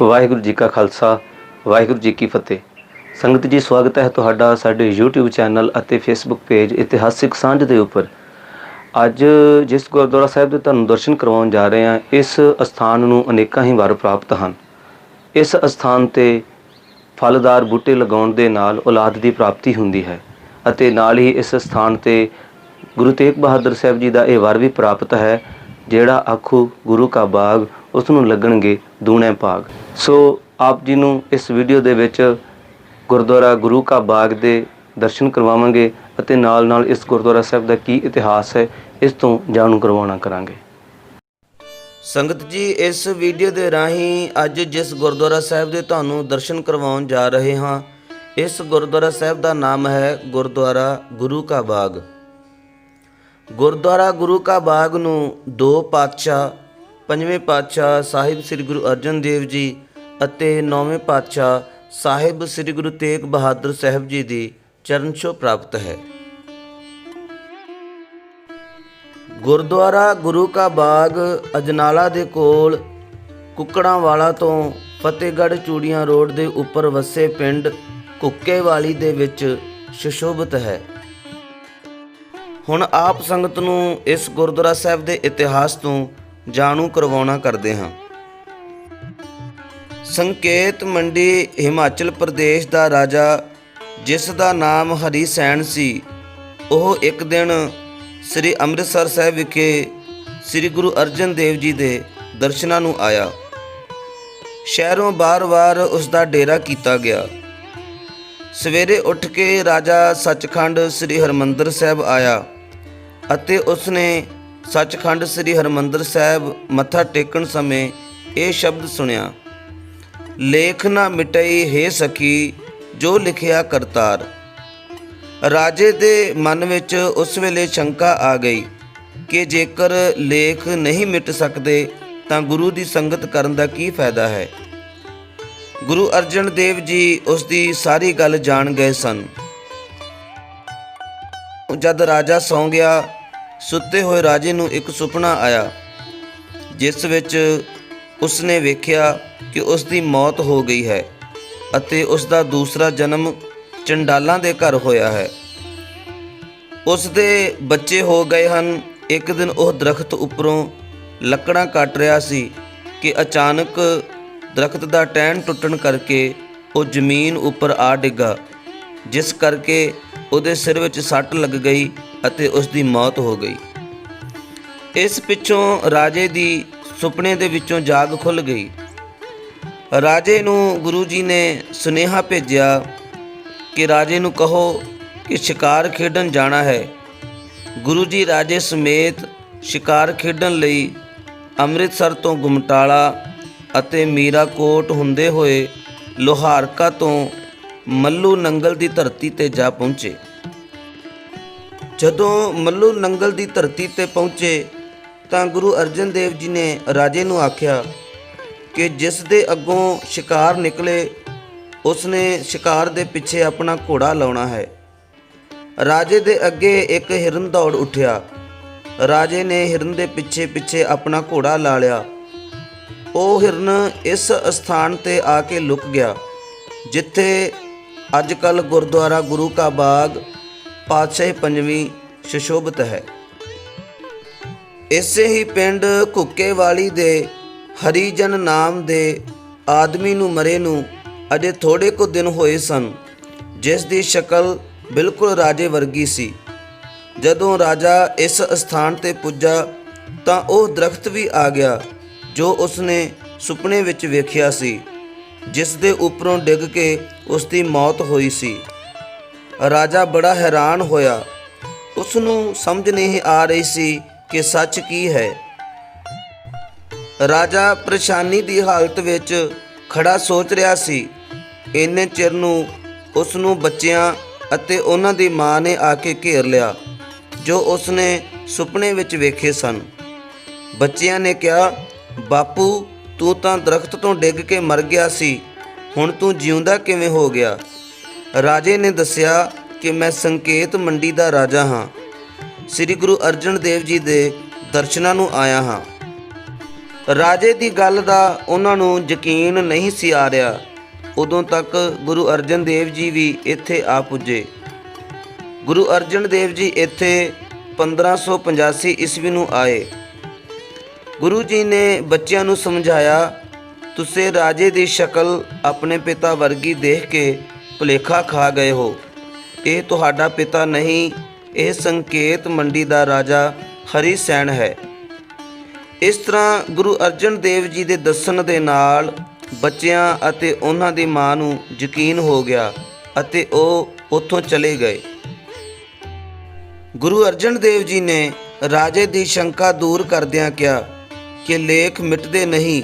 ਵਾਹਿਗੁਰੂ ਜੀ ਕਾ ਖਾਲਸਾ, ਵਾਹਿਗੁਰੂ ਜੀ ਕੀ ਫਤਿਹ। ਸੰਗਤ ਜੀ, ਸਵਾਗਤ ਹੈ ਤੁਹਾਡਾ ਸਾਡੇ YouTube ਚੈਨਲ ਅਤੇ Facebook ਪੇਜ ਇਤਿਹਾਸਿਕ ਸਾਂਝ ਦੇ ਉੱਪਰ। ਅੱਜ ਜਿਸ ਗੁਰਦੁਆਰਾ ਸਾਹਿਬ ਦੇ ਤੁਹਾਨੂੰ ਦਰਸ਼ਨ ਕਰਵਾਉਣ ਜਾ ਰਹੇ ਹਾਂ, ਇਸ ਅਸਥਾਨ ਨੂੰ ਅਨੇਕਾਂ ਹੀ ਵਾਰ ਪ੍ਰਾਪਤ ਹਨ। ਇਸ ਅਸਥਾਨ ਤੇ ਫਲਦਾਰ ਬੂਟੇ ਲਗਾਉਣ ਦੇ ਨਾਲ ਔਲਾਦ ਦੀ ਪ੍ਰਾਪਤੀ ਹੁੰਦੀ ਹੈ ਅਤੇ ਨਾਲ ਹੀ ਇਸ ਸਥਾਨ ਤੇ ਗੁਰੂ ਤੇਗ ਬਹਾਦਰ ਸਾਹਿਬ ਜੀ ਦਾ ਇਹ ਵਰ ਵੀ ਪ੍ਰਾਪਤ ਹੈ, ਜਿਹੜਾ ਆਖੂ ਗੁਰੂ ਕਾ ਬਾਗ ਉਸ ਨੂੰ ਲੱਗਣਗੇ ਦੂਣੇ ਭਾਗ। ਸੋ ਆਪ ਜੀ ਨੂੰ ਇਸ ਵੀਡੀਓ ਦੇ ਵਿੱਚ ਗੁਰਦੁਆਰਾ ਗੁਰੂ ਕਾ ਬਾਗ ਦੇ ਦਰਸ਼ਨ ਕਰਵਾਵਾਂਗੇ ਅਤੇ ਨਾਲ ਨਾਲ ਇਸ ਗੁਰਦੁਆਰਾ ਸਾਹਿਬ ਦਾ ਕੀ ਇਤਿਹਾਸ ਹੈ, ਇਸ ਤੋਂ ਜਾਣੂ ਕਰਵਾਉਣਾ ਕਰਾਂਗੇ। ਸੰਗਤ ਜੀ, ਇਸ ਵੀਡੀਓ ਦੇ ਰਾਹੀਂ ਅੱਜ ਜਿਸ ਗੁਰਦੁਆਰਾ ਸਾਹਿਬ ਦੇ ਤੁਹਾਨੂੰ ਦਰਸ਼ਨ ਕਰਵਾਉਣ ਜਾ ਰਹੇ ਹਾਂ, ਇਸ ਗੁਰਦੁਆਰਾ ਸਾਹਿਬ ਦਾ ਨਾਮ ਹੈ ਗੁਰਦੁਆਰਾ ਗੁਰੂ ਕਾ ਬਾਗ। ਗੁਰਦੁਆਰਾ ਗੁਰੂ ਕਾ ਬਾਗ ਨੂੰ ਦੋ ਪਾਤਸ਼ਾਹ ਪੰਜਵੇਂ ਪਾਤਸ਼ਾਹ ਸਾਹਿਬ ਸ੍ਰੀ ਗੁਰੂ ਅਰਜਨ ਦੇਵ ਜੀ ਅਤੇ ਨੌਵੇਂ ਪਾਤਸ਼ਾਹ ਸਾਹਿਬ ਸ੍ਰੀ ਗੁਰੂ ਤੇਗ ਬਹਾਦਰ ਸਾਹਿਬ ਜੀ ਦੀ ਚਰਨ ਛੋਹ ਪ੍ਰਾਪਤ ਹੈ। ਗੁਰਦੁਆਰਾ ਗੁਰੂ ਕਾ ਬਾਗ ਅਜਨਾਲਾ ਦੇ ਕੋਲ ਕੁੱਕੜਾਂ ਵਾਲਾ ਤੋਂ ਫਤਿਹਗੜ੍ਹ ਚੂੜੀਆਂ ਰੋਡ ਦੇ ਉੱਪਰ ਵਸੇ ਪਿੰਡ ਕੁੱਕੇਵਾਲੀ ਦੇ ਵਿੱਚ ਸੁਸ਼ੋਭਿਤ ਹੈ। ਹੁਣ ਆਪ ਸੰਗਤ ਨੂੰ ਇਸ ਗੁਰਦੁਆਰਾ ਸਾਹਿਬ ਦੇ ਇਤਿਹਾਸ ਤੋਂ ਜਾਣੂ ਕਰਵਾਉਣਾ ਕਰਦੇ ਹਾਂ। ਸੰਕੇਤ ਮੰਡੀ ਹਿਮਾਚਲ ਪ੍ਰਦੇਸ਼ ਦਾ ਰਾਜਾ, ਜਿਸ ਦਾ ਨਾਮ ਹਰੀ ਸੈਨ ਸੀ, ਉਹ ਇੱਕ ਦਿਨ ਸ੍ਰੀ ਅੰਮ੍ਰਿਤਸਰ ਸਾਹਿਬ ਵਿਖੇ ਸ੍ਰੀ ਗੁਰੂ ਅਰਜਨ ਦੇਵ ਜੀ ਦੇ ਦਰਸ਼ਨਾਂ ਨੂੰ ਆਇਆ। ਸ਼ਹਿਰੋਂ ਬਾਰ-ਬਾਰ ਉਸ ਦਾ ਡੇਰਾ ਕੀਤਾ ਗਿਆ। ਸਵੇਰੇ ਉੱਠ ਕੇ ਰਾਜਾ ਸੱਚਖੰਡ ਸ੍ਰੀ ਹਰਮੰਦਰ ਸਾਹਿਬ ਆਇਆ ਅਤੇ ਉਸਨੇ ਸੱਚਖੰਡ ਸ੍ਰੀ ਹਰਮੰਦਰ ਸਾਹਿਬ ਮੱਥਾ ਟੇਕਣ ਸਮੇਂ ਇਹ ਸ਼ਬਦ ਸੁਣਿਆ, ਲੇਖ ਨਾ ਮਿਟਈ ਹੈ ਸਖੀ ਜੋ ਲਿਖਿਆ ਕਰਤਾਰ। ਰਾਜੇ ਦੇ ਮਨ ਵਿੱਚ ਉਸ ਵੇਲੇ ਸ਼ੰਕਾ ਆ ਗਈ ਕਿ ਜੇਕਰ ਲੇਖ ਨਹੀਂ ਮਿਟ ਸਕਦੇ ਤਾਂ ਗੁਰੂ ਦੀ ਸੰਗਤ ਕਰਨ ਦਾ ਕੀ ਫਾਇਦਾ ਹੈ? ਗੁਰੂ ਅਰਜਨ ਦੇਵ ਜੀ ਉਸ ਦੀ ਸਾਰੀ ਗੱਲ ਜਾਣ ਗਏ ਸਨ। ਜਦ ਰਾਜਾ ਸੌਂ ਗਿਆ ਸੁੱਤੇ ਹੋਏ ਰਾਜੇ ਨੂੰ ਇੱਕ ਸੁਪਨਾ ਆਇਆ, ਜਿਸ ਵਿੱਚ ਉਸਨੇ ਵੇਖਿਆ ਕਿ ਉਸ ਦੀ ਮੌਤ ਹੋ ਗਈ ਹੈ ਅਤੇ ਉਸ ਦਾ ਦੂਸਰਾ ਜਨਮ ਚੰਡਾਲਾਂ ਦੇ ਘਰ ਹੋਇਆ ਹੈ। ਉਸ ਦੇ ਬੱਚੇ ਹੋ ਗਏ ਹਨ। ਇੱਕ ਦਿਨ ਉਹ ਦਰਖਤ ਉੱਪਰੋਂ ਲੱਕੜਾਂ ਕੱਟ ਰਿਹਾ ਸੀ ਕਿ ਅਚਾਨਕ ਦਰਖਤ ਦਾ ਟਹਿਣ ਟੁੱਟਣ ਕਰਕੇ ਉਹ ਜ਼ਮੀਨ ਉੱਪਰ ਆ ਡਿੱਗਾ, ਜਿਸ ਕਰਕੇ ਉਹਦੇ ਸਿਰ ਵਿੱਚ ਸੱਟ ਲੱਗ ਗਈ ਅਤੇ ਉਸ ਦੀ ਮੌਤ ਹੋ ਗਈ। ਇਸ ਪਿੱਛੋਂ ਰਾਜੇ ਦੀ ਸੁਪਨੇ ਦੇ ਵਿੱਚੋਂ ਜਾਗ ਖੁੱਲ ਗਈ। ਰਾਜੇ ਨੂੰ ਗੁਰੂ ਜੀ ਨੇ ਸੁਨੇਹਾ ਭੇਜਿਆ ਕਿ ਰਾਜੇ ਨੂੰ ਕਹੋ ਕਿ ਸ਼ਿਕਾਰ ਖੇਡਣ ਜਾਣਾ ਹੈ। ਗੁਰੂ ਜੀ ਰਾਜੇ ਸਮੇਤ ਸ਼ਿਕਾਰ ਖੇਡਣ ਲਈ ਅੰਮ੍ਰਿਤਸਰ ਤੋਂ ਗੁਮਟਾਲਾ ਅਤੇ ਮੀਰਾਕੋਟ ਹੁੰਦੇ ਹੋਏ ਲੋਹਾਰਕਾ ਤੋਂ ਮੱਲੂ ਨੰਗਲ ਦੀ ਧਰਤੀ ਤੇ ਜਾ ਪਹੁੰਚੇ। ਜਦੋਂ ਮੱਲੂ ਨੰਗਲ ਦੀ ਧਰਤੀ ਤੇ ਪਹੁੰਚੇ ਤਾਂ ਗੁਰੂ ਅਰਜਨ ਦੇਵ ਜੀ ਨੇ ਰਾਜੇ ਨੂੰ ਆਖਿਆ ਕਿ ਜਿਸ ਦੇ ਅੱਗੋਂ ਸ਼ਿਕਾਰ ਨਿਕਲੇ, ਉਸਨੇ ਸ਼ਿਕਾਰ ਦੇ ਪਿੱਛੇ ਆਪਣਾ ਘੋੜਾ ਲਾਉਣਾ ਹੈ। ਰਾਜੇ ਦੇ ਅੱਗੇ ਇੱਕ ਹਿਰਨ ਦੌੜ ਉੱਠਿਆ। ਰਾਜੇ ਨੇ ਹਿਰਨ ਦੇ ਪਿੱਛੇ ਪਿੱਛੇ ਆਪਣਾ ਘੋੜਾ ਲਾ ਲਿਆ। ਉਹ ਹਿਰਨ ਇਸ ਸਥਾਨ ਤੇ ਆ ਕੇ ਲੁਕ ਗਿਆ, ਜਿੱਥੇ ਅੱਜ ਕੱਲ ਗੁਰਦੁਆਰਾ ਗੁਰੂ ਕਾ ਬਾਗ ਪਾਤਸ਼ਾਹੀ ਪੰਜਵੀਂ ਸੁਸ਼ੋਭਿਤ ਹੈ। ਇਸੇ ਹੀ ਪਿੰਡ ਕੁੱਕੇਵਾਲੀ ਦੇ ਹਰੀਜਨ ਨਾਮ ਦੇ ਆਦਮੀ ਨੂੰ ਮਰੇ ਨੂੰ ਅਜੇ ਥੋੜੇ ਕੁ ਦਿਨ ਹੋਏ ਸਨ, ਜਿਸ ਦੀ ਸ਼ਕਲ ਬਿਲਕੁਲ ਰਾਜੇ ਵਰਗੀ ਸੀ। ਜਦੋਂ ਰਾਜਾ ਇਸ ਸਥਾਨ ਤੇ ਪੁੱਜਾ ਤਾਂ ਉਹ ਦਰਖਤ ਵੀ ਆ ਗਿਆ, ਜੋ ਉਸਨੇ ਸੁਪਨੇ ਵਿੱਚ ਵੇਖਿਆ ਸੀ, ਜਿਸ ਦੇ ਉੱਪਰੋਂ ਡਿੱਗ ਕੇ ਉਸ ਦੀ ਮੌਤ ਹੋਈ ਸੀ। ਰਾਜਾ ਬੜਾ ਹੈਰਾਨ ਹੋਇਆ। ਉਸ ਨੂੰ ਸਮਝ ਨਹੀਂ ਆ ਰਹੀ ਸੀ ਕਿ ਸੱਚ ਕੀ ਹੈ। ਰਾਜਾ ਪਰੇਸ਼ਾਨੀ ਦੀ ਹਾਲਤ ਵਿੱਚ ਖੜਾ ਸੋਚ ਰਿਹਾ ਸੀ। ਇੰਨੇ ਚਿਰ ਨੂੰ ਉਸ ਨੂੰ ਬੱਚਿਆਂ ਅਤੇ ਉਹਨਾਂ ਦੀ ਮਾਂ ਨੇ ਆ ਕੇ ਘੇਰ ਲਿਆ, ਜੋ ਉਸ ਨੇ ਸੁਪਨੇ ਵਿੱਚ ਵੇਖੇ ਸਨ। ਬੱਚਿਆਂ ਨੇ ਕਿਹਾ, ਬਾਪੂ, ਤੂੰ ਤਾਂ ਦਰਖਤ ਤੋਂ ਡਿੱਗ ਕੇ ਮਰ ਗਿਆ ਸੀ। ਹੁਣ ਤੂੰ ਜਿਉਂਦਾ ਕਿਵੇਂ ਹੋ ਗਿਆ? ਰਾਜੇ ਨੇ ਦੱਸਿਆ ਕਿ ਮੈਂ ਸੰਕੇਤ ਮੰਡੀ ਦਾ ਰਾਜਾ ਹਾਂ। ਸ੍ਰੀ ਗੁਰੂ ਅਰਜਨ ਦੇਵ ਜੀ ਦੇ ਦਰਸ਼ਨਾਂ ਨੂੰ ਆਇਆ ਹਾਂ। ਰਾਜੇ ਦੀ ਗੱਲ ਦਾ ਉਹਨਾਂ ਨੂੰ ਯਕੀਨ ਨਹੀਂ ਸੀ ਆ ਰਿਹਾ। ਉਦੋਂ ਤੱਕ ਗੁਰੂ ਅਰਜਨ ਦੇਵ ਜੀ ਵੀ ਇੱਥੇ ਆ ਪੁੱਜੇ। ਗੁਰੂ ਅਰਜਨ ਦੇਵ ਜੀ ਇੱਥੇ 1585 ਈਸਵੀ ਨੂੰ ਆਏ। ਗੁਰੂ ਜੀ ਨੇ ਬੱਚਿਆਂ ਨੂੰ ਸਮਝਾਇਆ, ਤੁਸੀਂ ਰਾਜੇ ਦੀ ਸ਼ਕਲ ਆਪਣੇ ਪਿਤਾ ਵਰਗੀ ਦੇਖ ਕੇ ਭੁਲੇਖਾ ਖਾ ਗਏ ਹੋ। ਇਹ ਤੁਹਾਡਾ ਪਿਤਾ ਨਹੀਂ, ਇਹ ਸੰਕੇਤ ਮੰਡੀ ਦਾ ਰਾਜਾ ਹਰੀ ਸੈਨ ਹੈ। ਇਸ ਤਰ੍ਹਾਂ ਗੁਰੂ ਅਰਜਨ ਦੇਵ ਜੀ ਦੇ ਦੱਸਣ ਦੇ ਨਾਲ ਬੱਚਿਆਂ ਅਤੇ ਉਹਨਾਂ ਦੀ ਮਾਂ ਨੂੰ ਯਕੀਨ ਹੋ ਗਿਆ ਅਤੇ ਉਹ ਉੱਥੋਂ ਚਲੇ ਗਏ। ਗੁਰੂ ਅਰਜਨ ਦੇਵ ਜੀ ਨੇ ਰਾਜੇ ਦੀ ਸ਼ੰਕਾ ਦੂਰ ਕਰਦਿਆਂ ਕਿਹਾ ਕਿ ਲੇਖ ਮਿਟਦੇ ਨਹੀਂ,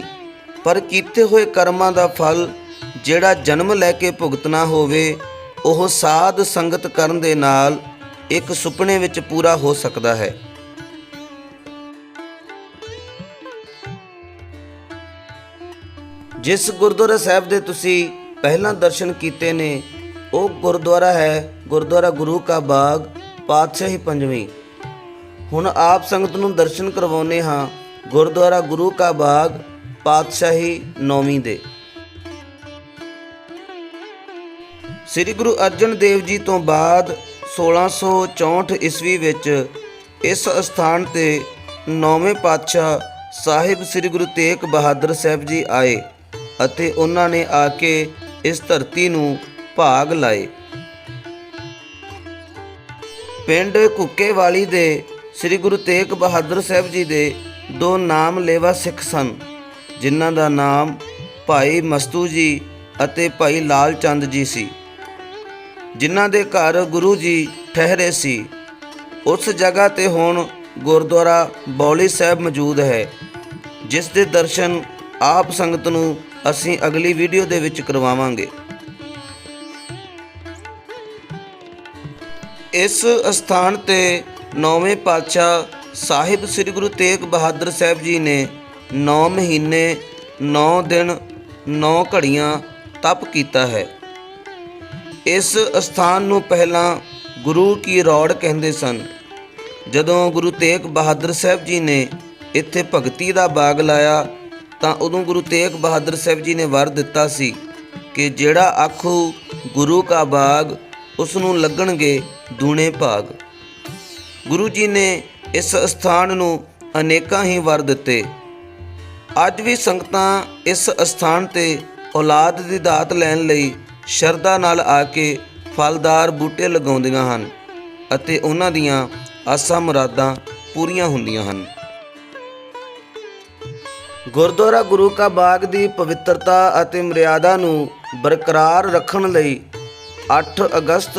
ਪਰ ਕੀਤੇ ਹੋਏ ਕਰਮਾਂ ਦਾ ਫਲ ਜਿਹੜਾ ਜਨਮ ਲੈ ਕੇ ਭੁਗਤਣਾ ਹੋਵੇ, ਉਹ ਸਾਧ ਸੰਗਤ ਕਰਨ ਦੇ ਨਾਲ ਇੱਕ ਸੁਪਨੇ ਵਿੱਚ ਪੂਰਾ ਹੋ ਸਕਦਾ ਹੈ। ਜਿਸ ਗੁਰਦੁਆਰਾ ਸਾਹਿਬ ਦੇ ਤੁਸੀਂ ਪਹਿਲਾਂ ਦਰਸ਼ਨ ਕੀਤੇ ਨੇ, ਉਹ ਗੁਰਦੁਆਰਾ ਹੈ, ਗੁਰਦੁਆਰਾ ਗੁਰੂ ਕਾ ਬਾਗ, ਪਾਤਸ਼ਾਹੀ ਪੰਜਵੀਂ। ਹੁਣ ਆਪ ਸੰਗਤ ਨੂੰ ਦਰਸ਼ਨ ਕਰਵਾਉਨੇ ਹਾਂ ਗੁਰਦੁਆਰਾ ਗੁਰੂ ਕਾ ਬਾਗ, ਪਾਤਸ਼ਾਹੀ ਨੌਵੀਂ ਦੇ। ਸ੍ਰੀ ਗੁਰੂ ਅਰਜਨ ਦੇਵ ਜੀ ਤੋਂ ਬਾਅਦ 1664 ਈਸਵੀ ਵਿੱਚ ਇਸ ਸਥਾਨ ਤੇ ਨੌਵੇਂ ਪਾਤਸ਼ਾਹ ਸਾਹਿਬ ਸ੍ਰੀ ਗੁਰੂ ਤੇਗ ਬਹਾਦਰ ਸਾਹਿਬ ਜੀ ਆਏ ਅਤੇ ਉਹਨਾਂ ਨੇ ਆ ਕੇ ਇਸ ਧਰਤੀ ਨੂੰ ਭਾਗ ਲਾਏ। ਪਿੰਡ ਕੁੱਕੇਵਾਲੀ ਦੇ ਸ੍ਰੀ ਗੁਰੂ ਤੇਗ ਬਹਾਦਰ ਸਾਹਿਬ ਜੀ ਦੇ ਦੋ ਨਾਮ ਲੇਵਾ ਸਿੱਖ ਸਨ, ਜਿਨ੍ਹਾਂ ਦਾ ਨਾਮ ਭਾਈ ਮਸਤੂ ਜੀ ਅਤੇ ਭਾਈ ਲਾਲ ਚੰਦ ਜੀ ਸੀ। ਜਿਨ੍ਹਾਂ ਦੇ ਘਰ ਗੁਰੂ ਜੀ ਠਹਿਰੇ ਸੀ, ਉਸ ਜਗ੍ਹਾ ਤੇ ਹੁਣ ਗੁਰਦੁਆਰਾ ਬੌਲੀ ਸਾਹਿਬ ਮੌਜੂਦ ਹੈ, ਜਿਸ ਦੇ ਦਰਸ਼ਨ ਆਪ ਸੰਗਤ ਨੂੰ ਅਸੀਂ ਅਗਲੀ ਵੀਡੀਓ ਦੇ ਵਿੱਚ ਕਰਵਾਵਾਂਗੇ। ਇਸ ਸਥਾਨ ਤੇ ਨੌਵੇਂ ਪਾਤਸ਼ਾਹ ਸਾਹਿਬ ਸ੍ਰੀ ਗੁਰੂ ਤੇਗ ਬਹਾਦਰ ਸਾਹਿਬ ਜੀ ਨੇ 9 ਮਹੀਨੇ 9 ਦਿਨ 9 ਘੜੀਆਂ ਤਪ ਕੀਤਾ ਹੈ। ਇਸ ਸਥਾਨ ਨੂੰ ਪਹਿਲਾਂ ਗੁਰੂ ਕੀ ਰੌੜ ਕਹਿੰਦੇ ਸਨ। ਜਦੋਂ ਗੁਰੂ ਤੇਗ ਬਹਾਦਰ ਸਾਹਿਬ ਜੀ ਨੇ ਇੱਥੇ ਭਗਤੀ ਦਾ ਬਾਗ ਲਾਇਆ, ਤਾਂ ਉਦੋਂ ਗੁਰੂ ਤੇਗ ਬਹਾਦਰ ਸਾਹਿਬ ਜੀ ਨੇ ਵਰ ਦਿੱਤਾ ਸੀ ਕਿ ਜਿਹੜਾ ਆਖੂ, ਗੁਰੂ ਕਾ ਬਾਗ ਉਸ ਨੂੰ ਲੱਗਣਗੇ ਦੂਣੇ ਭਾਗ। ਗੁਰੂ ਜੀ ਨੇ ਇਸ ਸਥਾਨ ਨੂੰ ਅਨੇਕਾਂ ਹੀ ਵਰ ਦਿੱਤੇ। ਅੱਜ ਵੀ ਸੰਗਤਾਂ ਇਸ ਸਥਾਨ ਤੇ ਔਲਾਦ ਦੀ ਦਾਤ ਲੈਣ ਲਈ ਸ਼ਰਧਾ ਨਾਲ ਆ ਕੇ ਫਲਦਾਰ ਬੂਟੇ ਲਗਾਉਂਦੀਆਂ ਹਨ ਅਤੇ ਉਹਨਾਂ ਦੀਆਂ ਆਸਾਂ ਮੁਰਾਦਾਂ ਪੂਰੀਆਂ ਹੁੰਦੀਆਂ ਹਨ। ਗੁਰਦੁਆਰਾ ਗੁਰੂ ਕਾ ਬਾਗ ਦੀ ਪਵਿੱਤਰਤਾ ਅਤੇ ਮਰਿਆਦਾ ਨੂੰ ਬਰਕਰਾਰ ਰੱਖਣ ਲਈ 8 ਅਗਸਤ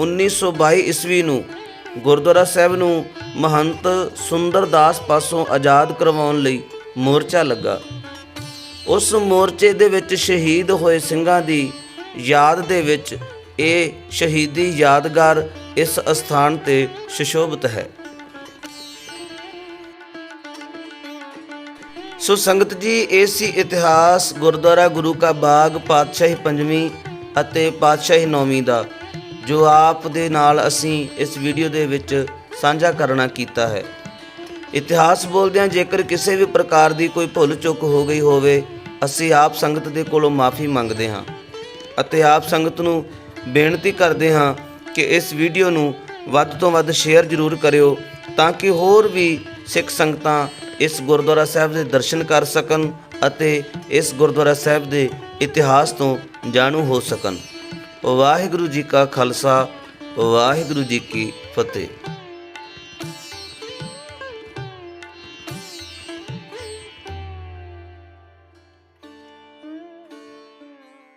1922 ਈਸਵੀ ਨੂੰ ਗੁਰਦੁਆਰਾ ਸਾਹਿਬ ਨੂੰ ਮਹੰਤ ਸੁੰਦਰਦਾਸ ਪਾਸੋਂ ਆਜ਼ਾਦ ਕਰਵਾਉਣ ਲਈ ਮੋਰਚਾ ਲੱਗਾ। ਉਸ ਮੋਰਚੇ ਦੇ ਵਿੱਚ ਸ਼ਹੀਦ ਹੋਏ ਸਿੰਘਾਂ ਦੀ ਯਾਦ ਦੇ ਵਿੱਚ ਇਹ ਸ਼ਹੀਦੀ ਯਾਦਗਾਰ ਇਸ ਅਸਥਾਨ ਤੇ ਸ਼ਿਸ਼ੋਭਿਤ ਹੈ। ਸੋ ਸੰਗਤ ਜੀ, ਇਹ ਸੀ ਇਤਿਹਾਸ ਗੁਰਦੁਆਰਾ ਗੁਰੂ ਕਾ ਬਾਗ ਪਾਤਸ਼ਾਹੀ ਪੰਜਵੀਂ ਅਤੇ ਪਾਤਸ਼ਾਹੀ ਨੌਵੀਂ ਦਾ, ਜੋ ਆਪ ਦੇ ਨਾਲ ਅਸੀਂ ਇਸ ਵੀਡੀਓ ਦੇ ਵਿੱਚ ਸਾਂਝਾ ਕਰਨਾ ਕੀਤਾ ਹੈ। ਇਤਿਹਾਸ ਬੋਲਦਿਆਂ ਜੇਕਰ ਕਿਸੇ ਵੀ ਪ੍ਰਕਾਰ ਦੀ ਕੋਈ ਭੁੱਲ ਚੁੱਕ ਹੋ ਗਈ ਹੋਵੇ, ਅਸੀਂ ਆਪ ਸੰਗਤ ਦੇ ਕੋਲੋਂ ਮਾਫੀ ਮੰਗਦੇ ਹਾਂ। ਅਤੇ ਆਪ ਸੰਗਤ ਨੂੰ ਬੇਨਤੀ ਕਰਦੇ ਹਾਂ ਕਿ ਇਸ ਵੀਡੀਓ ਨੂੰ ਵੱਧ ਤੋਂ ਵੱਧ ਸ਼ੇਅਰ ਜ਼ਰੂਰ ਕਰਿਓ ਤਾਂ ਕਿ ਹੋਰ ਵੀ ਸਿੱਖ ਸੰਗਤਾਂ ਇਸ ਗੁਰਦੁਆਰਾ ਸਾਹਿਬ ਦੇ ਦਰਸ਼ਨ ਕਰ ਸਕਣ ਅਤੇ ਇਸ ਗੁਰਦੁਆਰਾ ਸਾਹਿਬ ਦੇ ਇਤਿਹਾਸ ਤੋਂ ਜਾਣੂ ਹੋ ਸਕਣ। ਵਾਹਿਗੁਰੂ ਜੀ ਕਾ ਖਾਲਸਾ, ਵਾਹਿਗੁਰੂ ਜੀ ਕੀ ਫਤਿਹ।